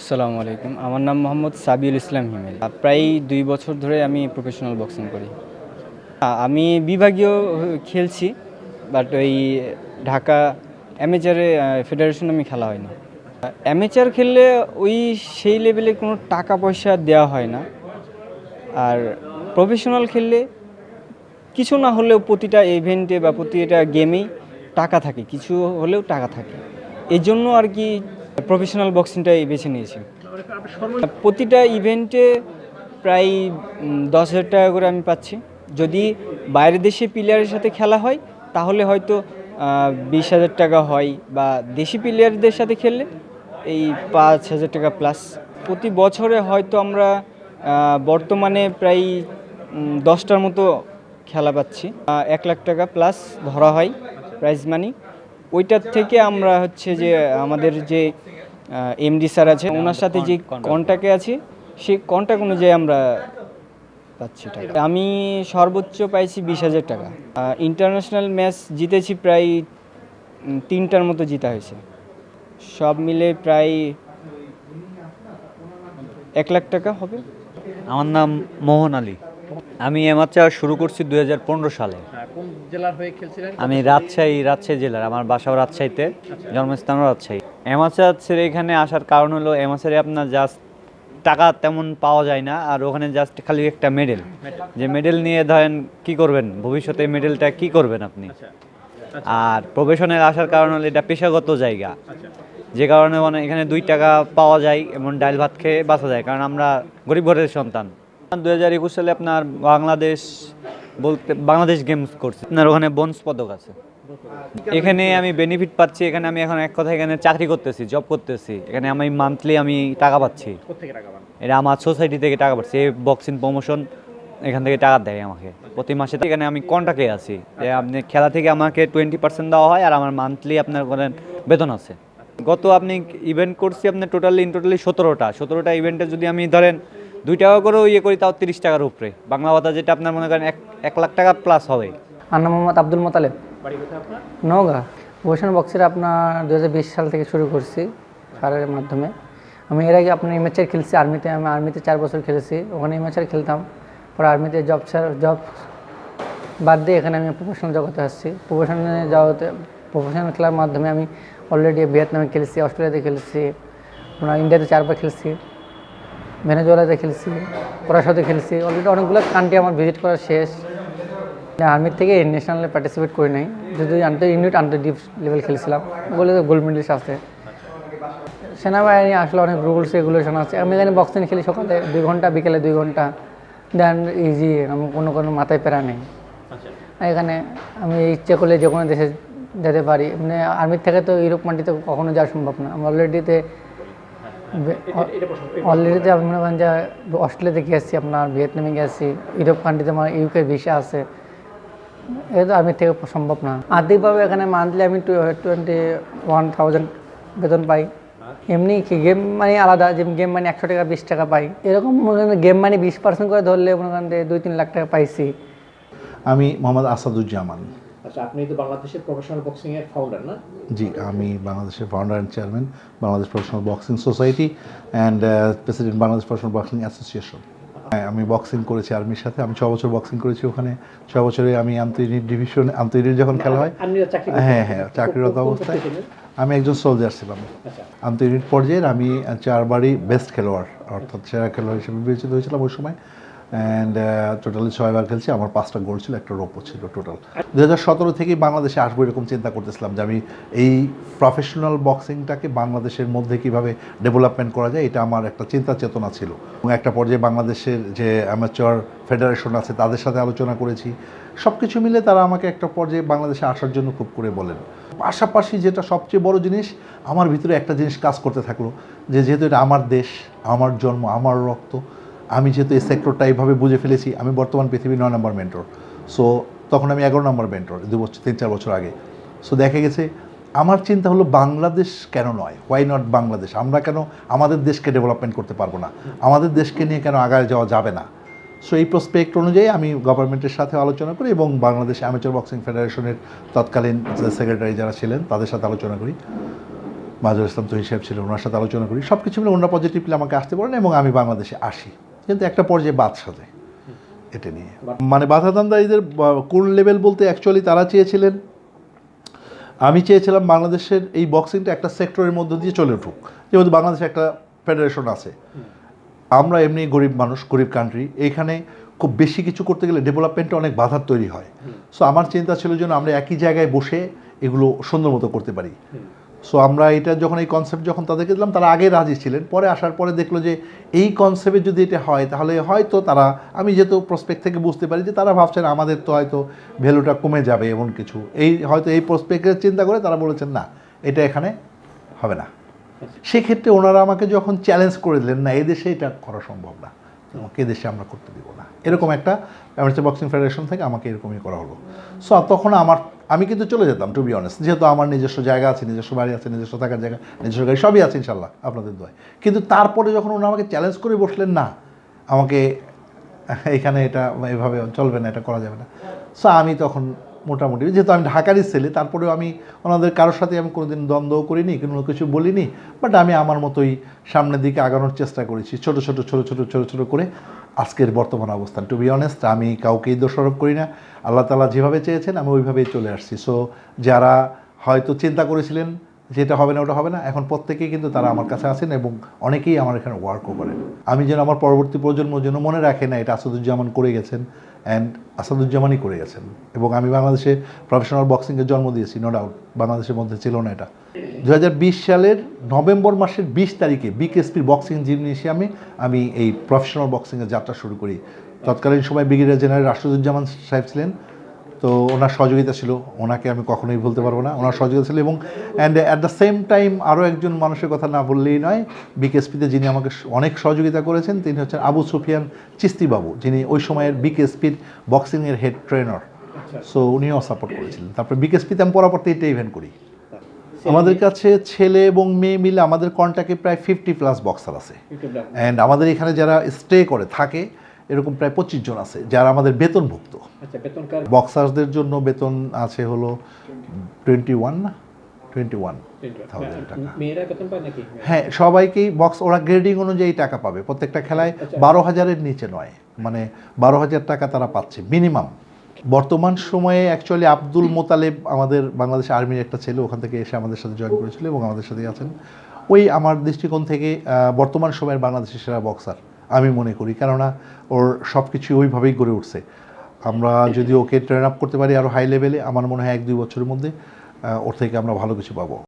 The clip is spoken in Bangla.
আসসালামু আলাইকুম। আমার নাম মোহাম্মদ সাবিউল ইসলাম হিমেল। প্রায় দুই বছর ধরে আমি প্রফেশনাল বক্সিং করি। আমি বিভাগীয় খেলছি বাট ওই ঢাকা অ্যামেচারে ফেডারেশন আমি খেলা হয় না অ্যামেচার খেললে ওই সেই লেভেলে কোনো টাকা পয়সা দেওয়া হয় না। আর প্রফেশনাল খেললে কিছু না হলেও প্রতিটা ইভেন্টে বা প্রতিটা গেমেই টাকা থাকে, কিছু হলেও টাকা থাকে। এই জন্য আর কি প্রফেশনাল বক্সিংটাই বেছে নিয়েছি। প্রতিটা ইভেন্টে প্রায় দশ হাজার টাকা করে আমি পাচ্ছি। যদি বাইরের দেশে প্লেয়ারের সাথে খেলা হয়, তাহলে হয়তো বিশ হাজার টাকা হয় বা দেশি প্লেয়ারদের সাথে খেললে এই পাঁচ হাজার টাকা প্লাস প্রতি বছরে হয়তো আমরা বর্তমানে প্রায় দশটার মতো খেলা পাচ্ছি। এক লাখ টাকা প্লাস ধরা হয় প্রাইজ মানি ওইটার থেকে আমরা হচ্ছে যে আমাদের যে এমডি স্যার আছে ওনার সাথে যে কন্ট্যাক্টে আছি সেই কন্ট্যাক্ট অনুযায়ী আমরা পাচ্ছি টাকা। আমি সর্বোচ্চ পাইছি বিশ হাজার টাকা। ইন্টারন্যাশনাল ম্যাচ জিতেছি প্রায় তিনটার মতো জিতা হয়েছে। সব মিলে প্রায় এক লাখ টাকা হবে। আমার নাম মোহন আলী। আমি এমাচা শুরু করছি দুই হাজার পনেরো সালে। হ্যাঁ, কোন জেলার হয়ে খেলছিলেন? আমি রাজশাহী রাজশাহী জেলার। আমার বাসাও রাজশাহীতে জন্মস্থানও রাজশাহী। এমাচার এখানে আসার কারণ হলো এমাচারে আপনার জাস্ট টাকা তেমন পাওয়া যায় না আর ওখানে জাস্ট খালি একটা মেডেল যে মেডেল নিয়ে ধরেন কি করবেন? ভবিষ্যতে মেডেলটা কি করবেন আপনি? আর প্রফেশনে আসার কারণ হলো এটা পেশাগত জায়গা। যে কারণে মানে এখানে দুই টাকা পাওয়া যায় এমন ডাল ভাত খেয়ে বাঁচা যায় কারণ আমরা গরিব ঘরের সন্তান। দু হাজার একুশ সালে আপনার বাংলাদেশ বলতে বাংলাদেশ গেমস করছে। আপনার ওখানে বনস পদক আছে। এখানে আমি বেনিফিট পাচ্ছি এখানে আমি এখন এক কথা এখানে চাকরি করতেছি জব করতেছি। এখানে আমি মান্থলি আমি টাকা পাচ্ছি। এটা আমার সোসাইটি থেকে টাকা পাচ্ছি এই বক্সিং প্রমোশন এখান থেকে টাকা দেয় আমাকে। প্রতি মাসে এখানে আমি কন্টাক্টে আছি। যে আপনি খেলা থেকে আমাকে টোয়েন্টি পার্সেন্ট দেওয়া হয় আর আমার মান্থলি আপনার করেন বেতন আছে। গত আপনি ইভেন্ট করছি আপনার টোটালি ইন টোটালি সতেরোটা। সতেরোটা ইভেন্টে যদি আমি ধরেন দুই টাকা করেও ইয়ে করি তাও তিরিশ টাকার উপরে। বাংলা ভাতা যেটা আপনার মনে করেন এক এক লাখ টাকা প্লাস হবে। আমার নাম মোহাম্মদ আব্দুল মোতালেব। নওগাঁ। প্রফেশনাল বক্সের আপনার দু হাজার বিশ সাল থেকে শুরু করছি সারের মাধ্যমে। আমি এর আগে আপনার ইমেচার খেলছি আর্মিতে আমি আর্মিতে চার বছর খেলেছি। ওখানে ইমেচার খেলতাম পরে আর্মিতে জব জব বাদ দিয়ে এখানে আমি প্রফেশনাল জগতে আসছি। প্রফেশনাল জগতে প্রফেশনাল খেলার মাধ্যমে আমি অলরেডি ভিয়েতনামে খেলেছি অস্ট্রেলিয়াতে খেলেছি আপনার ইন্ডিয়াতে চারবার খেলছি ভেনেজুয়েলাতে খেলছি করাসাতে খেলছি। অলরেডি অনেকগুলো কান্ট্রি আমার ভিজিট করা শেষ। আর্মির থেকে ন্যাশনালে পার্টিসিপেট করি নাই। যদি under unit under deep level খেলেছিলাম ওগুলো গোল্ড মেডেলিস্ট আছে। সেনাবাহিনী আসলে অনেক রুলস রেগুলেশন আছে। আমি এখানে বক্সিং খেলি সকালে দুই ঘণ্টা বিকেলে দুই ঘণ্টা। দেন ইজি আমি কোনো কোনো মাথায় পেরা নেই। আচ্ছা। এখানে আমি ইচ্ছে করলে যে কোনো দেশে যেতে পারি। মানে আর্মির থেকে তো ইউরোপ মাটিতে কখনো যাওয়া সম্ভব না। আমি অলরেডিতে অলরেডিতে আমি মনে করেন যে অস্ট্রেলিয়াতে গিয়েছি আপনার ভিয়েতনামে গেছি ইউরোপ কান্ট্রিতে আমার ইউকে ভিসা আছে। এটা তো আর্মির থেকে সম্ভব না। আর্থিকভাবে এখানে মান্থলি আমি টোয়েন্টি ওয়ান থাউজেন্ড বেতন পাই। এমনি কি গেম মানে আলাদা যে গেম মানে একশো টাকা বিশ টাকা পাই। এরকম গেম মানে বিশ পার্সেন্ট করে ধরলে মনে করেন দুই তিন লাখ টাকা পাইছি। আমি মোহাম্মদ আসাদুজ্জামান। আচ্ছা আপনি তো বাংলাদেশের প্রফেশনাল বক্সিং এর ফাউন্ডার না? জি আমি বাংলাদেশের founder and chairman Bangladesh professional boxing society and president Bangladesh professional boxing association আমি বক্সিং করেছি আর্মির সাথে। আমি ছ বছর বক্সিং করেছি ওখানে। ছ বছরে আমি আন্তর্জাতিক ডিভিশন আন্তর্জাতিক যখন খেলা হয় হ্যাঁ হ্যাঁ চাকরিরত অবস্থায় আমি একজন সোলজার ছিলাম। আন্তর্জাতিক পর্যায়ের আমি চারবারই বেস্ট খেলোয়াড় অর্থাৎ সেরা খেলোয়াড় হিসেবে বিবেচিত হয়েছিলাম ওই সময়। অ্যান্ড টোটালি ছয়বার খেলছি, আমার পাঁচটা গোল ছিল, একটা রোপও ছিল টোটাল দু হাজার সতেরো থেকেই বাংলাদেশে আসব এরকম চিন্তা করতেছিলাম যে আমি এই প্রফেশনাল বক্সিংটাকে বাংলাদেশের মধ্যে কীভাবে ডেভেলপমেন্ট করা যায়, এটা আমার একটা চিন্তা চেতনা ছিল। এবং একটা পর্যায়ে বাংলাদেশের যে অ্যামাচর ফেডারেশন আছে, তাদের সাথে আলোচনা করেছি। সব কিছু মিলে তারা আমাকে একটা পর্যায়ে বাংলাদেশে আসার জন্য খুব করে বলেন। পাশাপাশি যেটা সবচেয়ে বড় জিনিস, আমার ভিতরে একটা জিনিস কাজ করতে থাকল, যে যেহেতু এটা আমার দেশ, আমার জন্ম, আমার রক্ত আমি যেহেতু এই সেক্টরটা এইভাবে বুঝে ফেলেছি, আমি বর্তমান পৃথিবীর নয় নম্বর মেন্টর সো তখন আমি এগারো নম্বর মেন্টর দু বছর, তিন, চার বছর আগে। সো দেখা গেছে, আমার চিন্তা হলো বাংলাদেশ কেন নয়? Why not Bangladesh? আমরা কেন আমাদের দেশকে ডেভেলপমেন্ট করতে পারব না? আমাদের দেশকে নিয়ে কেন আগায় যাওয়া যাবে না? সো এই প্রসপেক্ট অনুযায়ী আমি গভর্নমেন্টের সাথে আলোচনা করি এবং বাংলাদেশ অ্যামেচার বক্সিং ফেডারেশনের তৎকালীন সেক্রেটারি যারা ছিলেন, তাদের সাথে আলোচনা করি। মাজুর ইসলাম তহিদ সাহেব ছিলেন, ওনার সাথে আলোচনা করি। সব কিছু মিলে ওনারা পজিটিভলি আমাকে আসতে বলেন এবং আমি বাংলাদেশে আসি। কিন্তু একটা পর্যায়ে বাদ সাজে এটা নিয়ে। মানে বাধাদানদারীদের বা- কোন লেভেল বলতে অ্যাকচুয়ালি তারা চেয়েছিলেন। আমি চেয়েছিলাম বাংলাদেশের এই বক্সিংটা একটা সেক্টরের মধ্য দিয়ে চলে উঠুক। যেহেতু বাংলাদেশে একটা ফেডারেশন আছে। আমরা এমনি গরিব মানুষ গরিব কান্ট্রি এইখানে খুব বেশি কিছু করতে গেলে ডেভেলপমেন্টে অনেক বাধার তৈরি হয়। সো আমার চিন্তা ছিল যেন আমরা একই জায়গায় বসে এগুলো সুন্দর মতো করতে পারি। সো আমরা এটা যখন এই কনসেপ্ট যখন তাদেরকে দিলাম তারা আগে রাজি ছিলেন। পরে আসার পরে দেখল যে এই কনসেপ্টে যদি এটা হয় তাহলে হয়তো তারা আমি যেহেতু প্রসপেক্ট থেকে বুঝতে পারি যে তারা ভাবছেন আমাদের তো হয়তো ভ্যালুটা কমে যাবে এমন কিছু। এই হয়তো এই প্রসপেক্টের চিন্তা করে তারা বলেছেন না এটা এখানে হবে না। সেক্ষেত্রে ওনারা আমাকে যখন চ্যালেঞ্জ করে দিলেন না এদেশে এটা করা সম্ভব না। আমাকে দেশে আমরা করতে দিব না। এরকম একটা অ্যামাচুর বক্সিং ফেডারেশন থেকে আমাকে এরকমই করা হলো। সো তখন আমার, আমি কিন্তু চলে যেতাম টু বি অনেস্ট যেহেতু আমার নিজস্ব জায়গা আছে, নিজস্ব বাড়ি আছে, নিজস্ব থাকার জায়গা, নিজস্ব গাড়ি সবই আছে ইনশাল্লাহ আপনাদের দোয়ায়। কিন্তু তারপরে যখন ওনারা আমাকে চ্যালেঞ্জ করে বসলেন, না, আমাকে এখানে এটা এভাবে চলবে না, এটা করা যাবে না। সো আমি তখন মোটামুটি। যেহেতু আমি ঢাকারই ছেলে, তারপরেও আমি ওনাদের কারোর সাথে আমি কোনোদিন দ্বন্দ্বও করিনি, কোনো কিছু বলিনি বাট আমি আমার মতোই সামনের দিকে আগানোর চেষ্টা করেছি, ছোট ছোট ছোট ছোট ছোট ছোট করে আজকের বর্তমান অবস্থান। টু বি অনেস্ট আমি কাউকেই দোষারোপ করি না, আল্লাহ তালা যেভাবে চেয়েছেন, আমি ওইভাবেই চলে আসছি। সো যারা হয়তো চিন্তা করেছিলেন যেটা হবে না, ওটা হবে না। এখন প্রত্যেকেই কিন্তু তারা আমার কাছে আসেন এবং অনেকেই আমার এখানে ওয়ার্কও করেন। আমি যেন আমার পরবর্তী প্রজন্ম যেন মনে রাখে না, এটা আসাদুজ্জামান করে গেছেন অ্যান্ড আসাদুজ্জামানই করে গেছেন। এবং আমি বাংলাদেশে প্রফেশনাল বক্সিংয়ের জন্ম দিয়েছি নো ডাউট বাংলাদেশের মধ্যে ছিল না এটা। দু হাজার বিশ সালের নভেম্বর মাসের বিশ তারিখে বিকেএসপির বক্সিং জিমনেশিয়ামে আমি এই প্রফেশনাল বক্সিংয়ের যাত্রা শুরু করি। তৎকালীন সময় ব্রিগেডিয়ার জেনারেল রাষ্ট্রদুজ্জামান সাহেব ছিলেন তো ওনার সহযোগিতা ছিল। ওনাকে আমি কখনোই বলতে পারব না। ওনার সহযোগিতা ছিল এবং and at the same time আরও একজন মানুষের কথা না বললেই নয় বিকেএসপিতে যিনি আমাকে অনেক সহযোগিতা করেছেন তিনি হচ্ছেন আবু সুফিয়ান চিস্তিবাবু যিনি ওই সময়ের বিকেএসপির বক্সিংয়ের হেড ট্রেনার সো উনিও সাপোর্ট করেছিলেন। তারপরে বিকেএসপিতে আমি পরবর্তী এটা ইভেন্ট করি। আমাদের কাছে ছেলে এবং মেয়ে মিলে আমাদের কন্ট্যাক্টে প্রায় ফিফটি প্লাস বক্সার আছে। অ্যান্ড আমাদের এখানে যারা স্টে করে থাকে এরকম প্রায় পঁচিশ জন আছে যারা আমাদের বেতনভুক্ত। আচ্ছা বক্সার্সদের জন্য বেতন আছে হলো টোয়েন্টি ওয়ান না টোয়েন্টি ওয়ান মেয়েরা বেতন পায় নাকি? হ্যাঁ সবাইকেই বক্স ওরা গ্রেডিং অনুযায়ী টাকা পাবে। প্রত্যেকটা খেলায় বারো হাজারের নিচে নয় মানে বারো হাজার টাকা তারা পাচ্ছে মিনিমাম বর্তমান সময়ে অ্যাকচুয়ালি আব্দুল মোতালেব আমাদের বাংলাদেশ আর্মির একটা ছেলে ওখান থেকে এসে আমাদের সাথে জয়েন করেছিল এবং আমাদের সাথেই আছেন। ওই আমার দৃষ্টিকোণ থেকে বর্তমান সময়ের বাংলাদেশের সেরা বক্সার আমি মনে করি কেননা ওর সব কিছু ওইভাবেই গড়ে উঠছে। আমরা যদি ওকে ট্রেন আপ করতে পারি আরও হাই লেভেলে আমার মনে হয় এক দুই বছরের মধ্যে ওর থেকে আমরা ভালো কিছু পাবো।